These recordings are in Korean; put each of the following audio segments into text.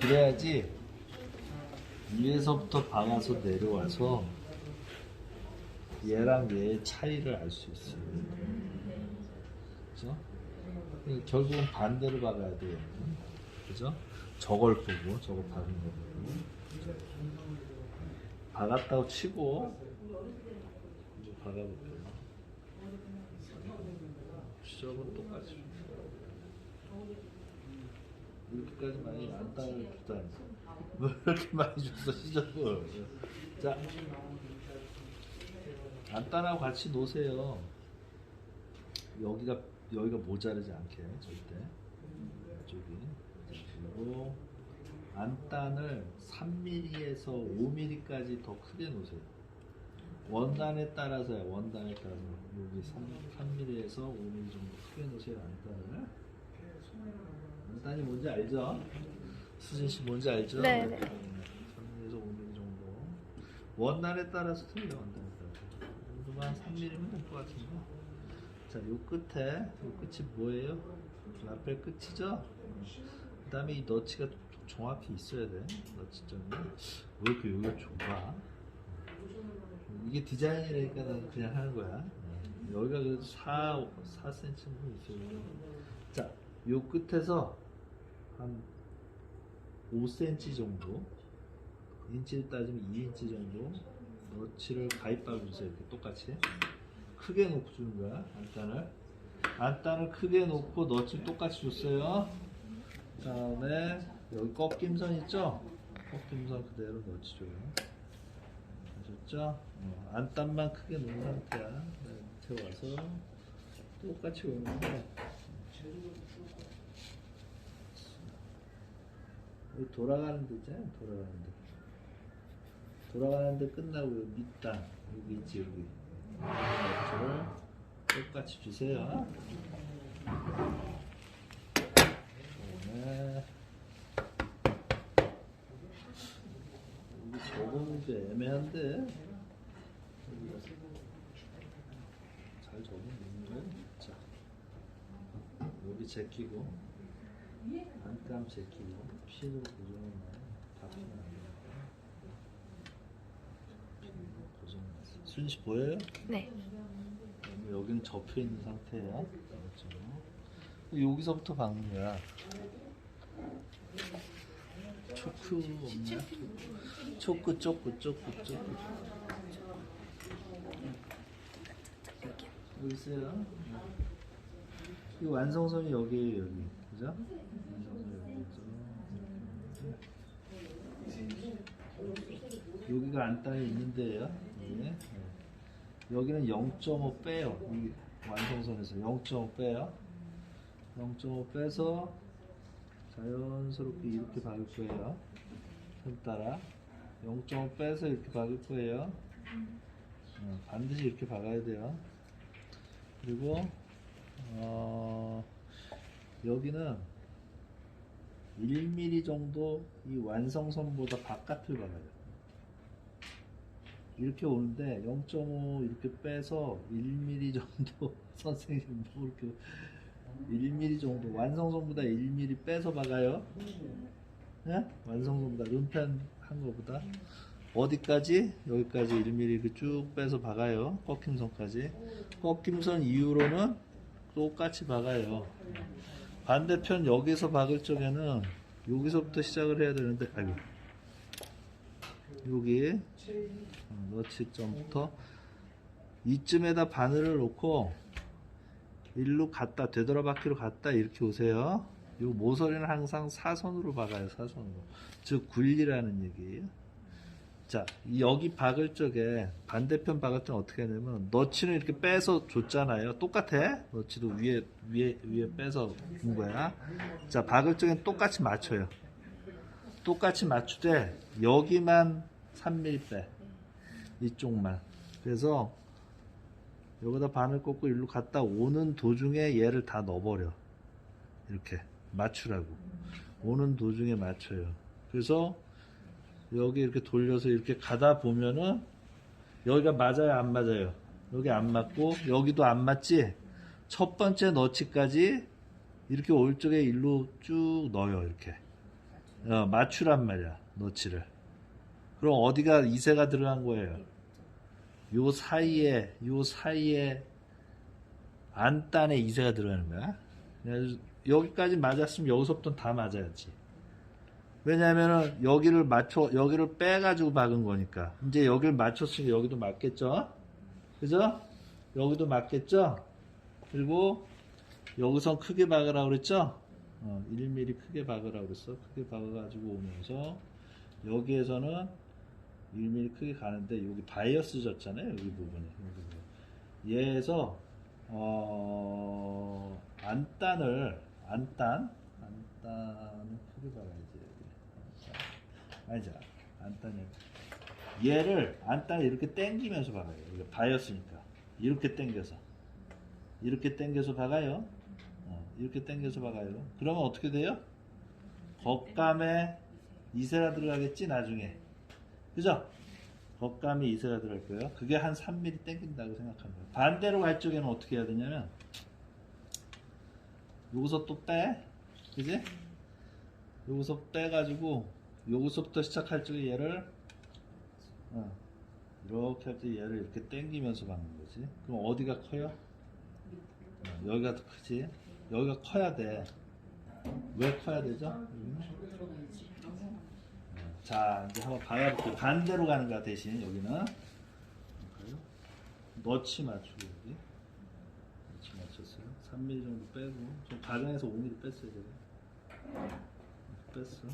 그래야지 위에서부터 박아서 내려와서 얘랑 얘의 차이를 알 수 있어요. 그죠? 이 결국은 반대로 박아야 돼요. 그죠? 저걸 보고, 저거 박은 거 보고. 박았다고 치고, 박아볼게요. 시작은 똑같이. 이렇게까지 많이 안 따를 주다. 왜 이렇게 많이 줬어, 시작을. 자, 안단하고 같이 놓으세요. 여기가 여기가 모자르지 않게 절대. 이쪽이 그리고 안단을 3mm에서 5mm까지 더 크게 놓으세요. 원단에 따라서요. 원단에 따라서 여기 3, 3mm에서 5mm 정도 크게 놓으세요. 안단을. 안단이 뭔지 알죠? 수진 씨 뭔지 알죠? 네, 네. 3mm에서 5mm 정도. 원단에 따라서 틀려. 이 정도만 3mm면 될 것 같은데. 자, 요 끝에 요 끝이 뭐예요? 라펠 끝이죠? 그 다음에 이 너치가 좀 정확히 있어야 돼. 너치점이. 왜 이렇게 여기가 좁아? 이게 디자인이라니까 나는 그냥 하는 거야. 여기가 그래도 4, 4cm 정도 있어요. 자, 요 끝에서 한 5cm 정도, 인치를 따지면 2인치 정도 너치를 가입 밟아주세요. 이렇게 똑같이. 크게 놓고 주는 거야, 안단을. 안단을 크게 놓고 너치 똑같이 줬어요. 다음에 여기 꺾임선 있죠? 꺾임선 그대로 넣지 줘요. 아셨죠? 어, 안단만 크게 놓은 상태야. 네, 밑에 와서 똑같이 오는데 여 돌아가는 데 있잖아요. 돌아가는 데. 돌아가는 데 끝나고 여기 밑단 여기 있지 여기. 똑같이 주세요. 여기 게 애매한데 잘 적어놓는 자 여기 제끼고 안감 제끼고 핀은 안 되니까 핀으로 고정해놨어요 순시 보여요? 네. 여기는 접혀 있는 상태예요. 그렇죠. 여기서부터 박는 거야. 초크 없나? 초크, 초크, 초크, 초크. 여기 있어요. 이 완성선이 여기에요, 여기. 그죠? 완성선이 여기가 안단이 있는데요. 여기. 네. 여기는 0.5 빼요. 이 완성선에서 0.5 빼요. 0.5 빼서 자연스럽게 이렇게 박을 거예요. 선 따라 0.5 빼서 이렇게 박을 거예요. 어, 반드시 이렇게 박아야 돼요. 그리고 어, 여기는 1mm 정도 이 완성선보다 바깥을 박아요. 이렇게 오는데 0.5 이렇게 빼서 1mm 정도 선생님 뭐 이렇게 1mm 정도 완성선보다 1mm 빼서 박아요. 예? 완성선보다 눈편 한 거보다 어디까지? 여기까지 1mm 이렇게 쭉 빼서 박아요. 꺾임선까지. 꺾임선 이후로는 똑같이 박아요. 반대편 여기서 박을 적에는 여기서부터 시작을 해야 되는데 아이고 여기 너치점부터 이쯤에다 바늘을 놓고 일로 갔다 되돌아 바퀴로 갔다 이렇게 오세요. 요 모서리는 항상 사선으로 박아요. 사선으로. 즉 굴리라는 얘기예요. 자, 이 여기 박을 적에 반대편 박을 때는 어떻게 하냐면 너치는 이렇게 빼서 줬잖아요. 똑같아. 너치도 위에 위에 위에 빼서 준 거야. 자, 박을 적엔 똑같이 맞춰요. 똑같이 맞추되 여기만 3mm 빼. 이쪽만. 그래서 여기다 바늘 꽂고 일로 갔다 오는 도중에 얘를 다 넣어버려. 이렇게 맞추라고. 오는 도중에 맞춰요. 그래서 여기 이렇게 돌려서 이렇게 가다 보면은 여기가 맞아요, 안 맞아요? 여기 안 맞고 여기도 안 맞지? 첫 번째 너치까지 이렇게 올 적에 일로 쭉 넣어요, 이렇게. 어, 맞추란 말이야 너치를 그럼 어디가 이세가 들어간 거예요? 요 사이에 요 사이에 안단에 이세가 들어가는 거야. 여기까지 맞았으면 여기서부터 다 맞아야지. 왜냐면은 여기를 맞춰 여기를 빼가지고 박은 거니까. 이제 여기를 맞췄으니까 여기도 맞겠죠? 그죠? 여기도 맞겠죠? 그리고 여기선 크게 박으라고 그랬죠? 어, 1mm 크게 박으라고 그랬어. 크게 박아가지고 오면서 여기에서는 1mm 크게 가는데 여기 바이어스 졌잖아요 여기 부분이. 얘에서 어 안단을 안단 안단을 크게 박아야지 아니죠? 안단을 얘를 안단을 이렇게 당기면서 박아요. 이게 바이어스니까. 이렇게 당겨서. 이렇게 당겨서 박아요. 어, 이렇게 당겨서 박아요. 그러면 어떻게 돼요? 겉감에 이세가 들어가겠지 나중에 그죠? 겉감에 이세가 들어갈 거예요 그게 한 3mm 당긴다고 생각하면 돼요 반대로 갈 적에는 어떻게 해야 되냐면 여기서 또 빼 그지? 여기서 빼가지고 여기서부터 시작할 적에 얘를 어, 이렇게 할 때 얘를 이렇게 당기면서 박는 거지 그럼 어디가 커요? 어, 여기가 더 크지 여기가 커야 돼 왜 커야 되죠? 여기는? 자, 이제 한번 봐볼게요. 반대로 가는 거야, 대신 여기는. 너치 맞추고, 여기. 너치 맞췄어요. 3mm 정도 빼고. 좀 가정에서 5mm 뺐어요, 제가. 뺐어.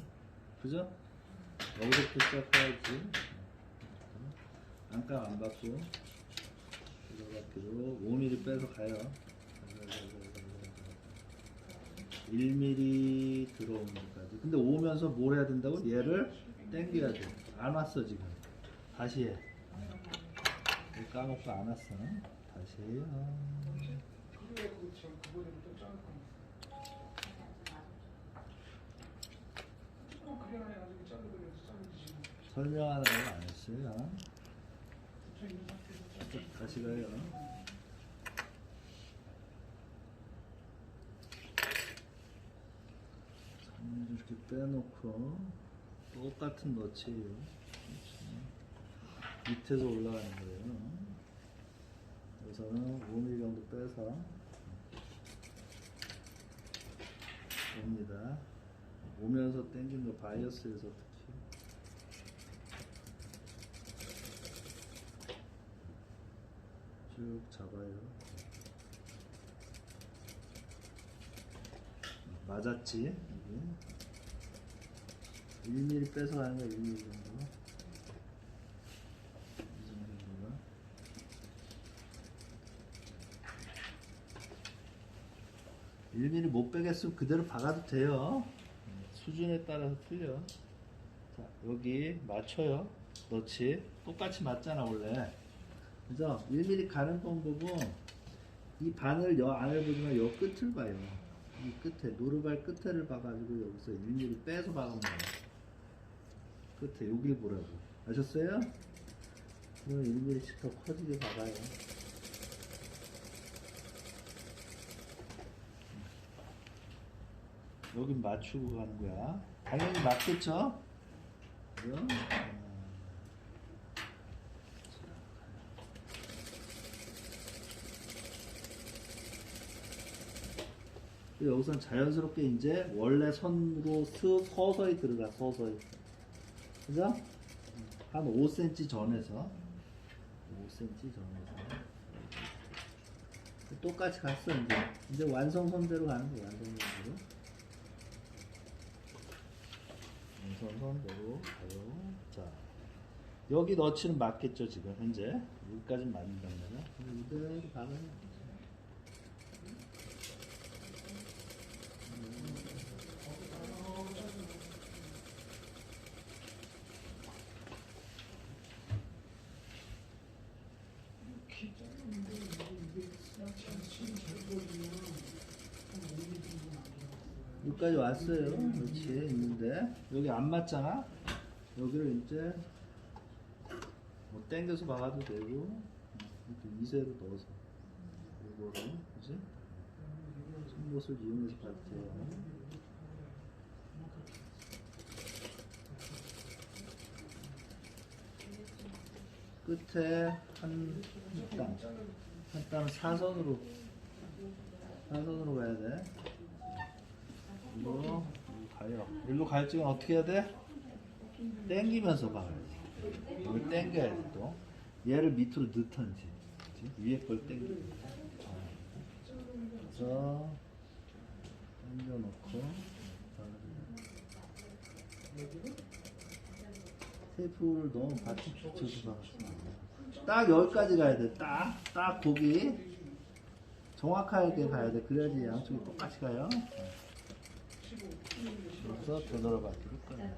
그죠? 여기서부터 시작해야지. 안감 안 받고. 들어가기로 5mm 빼서 가요. 1mm 들어오는 것까지. 근데 오면서 뭘 해야 된다고? 얘를 당겨야 돼. 안 왔어, 지금. 다시 해. 이거 까먹고 안 왔어. 다시 해요. 설명하느라고 안 했어요. 다시 가요. 이렇게 빼놓고 똑같은 너치예요. 밑에서 올라가는 거예요. 여기서는 5mm 정도 빼서 옵니다. 오면서 당긴 거 바이어스에서 특히 쭉 잡아요. 맞았지? 이게 1mm 빼서 가는 거야 1mm 정도 이 정도가 못 빼겠으면 그대로 박아도 돼요. 수준에 따라서 틀려. 자 여기 맞춰요. 넣지. 똑같이 맞잖아 원래. 그죠 1mm 가는 방법은 이 바늘 여 안을 보지만 여 끝을 봐요. 이 끝에 노루발 끝에를 봐가지고 여기서 1mm 빼서 박으면 돼요 끝에 여길 보라고 아셨어요? 그러면 1mm씩 더 커지게 박아요 여긴 맞추고 가는 거야 당연히 맞겠죠? 그죠? 어. 여기선 자연스럽게 이제 원래 선으로 스, 서서히 들어가 서서히 그죠? 한 5cm 전에서 5cm 전에서. 똑같이 갔어 이제. 이제 완성선대로 가는 거야 완성선대로. 완성선대로 가요. 자 여기 너치는 맞겠죠 지금 현재? 여기까지 말이야. 이대로 박아 여기까지 왔어요. 그렇지 있는데 여기 안 맞잖아. 여기를 이제 뭐 당겨서 박아도 되고 이렇게 2세로 넣어서 이거를 그지 송곳을 이용해서 갈게요. 끝에 한 땅. 한땅 사선으로 사선으로 가야 돼. 일로 가요. 일로 갈 적은 어떻게 해야 돼? 땡기면서 가야지. 이걸 땡겨야 돼 또. 얘를 밑으로 넣던지? 위에 걸 땡겨. 당겨놓고 테이프를 너무 바짝 붙여서 돼. 딱 여기까지 가야 돼. 딱, 딱 거기 정확하게 가야 돼. 그래야지 양쪽이 똑같이 가요. 그래서 되돌아받기를 꺼내.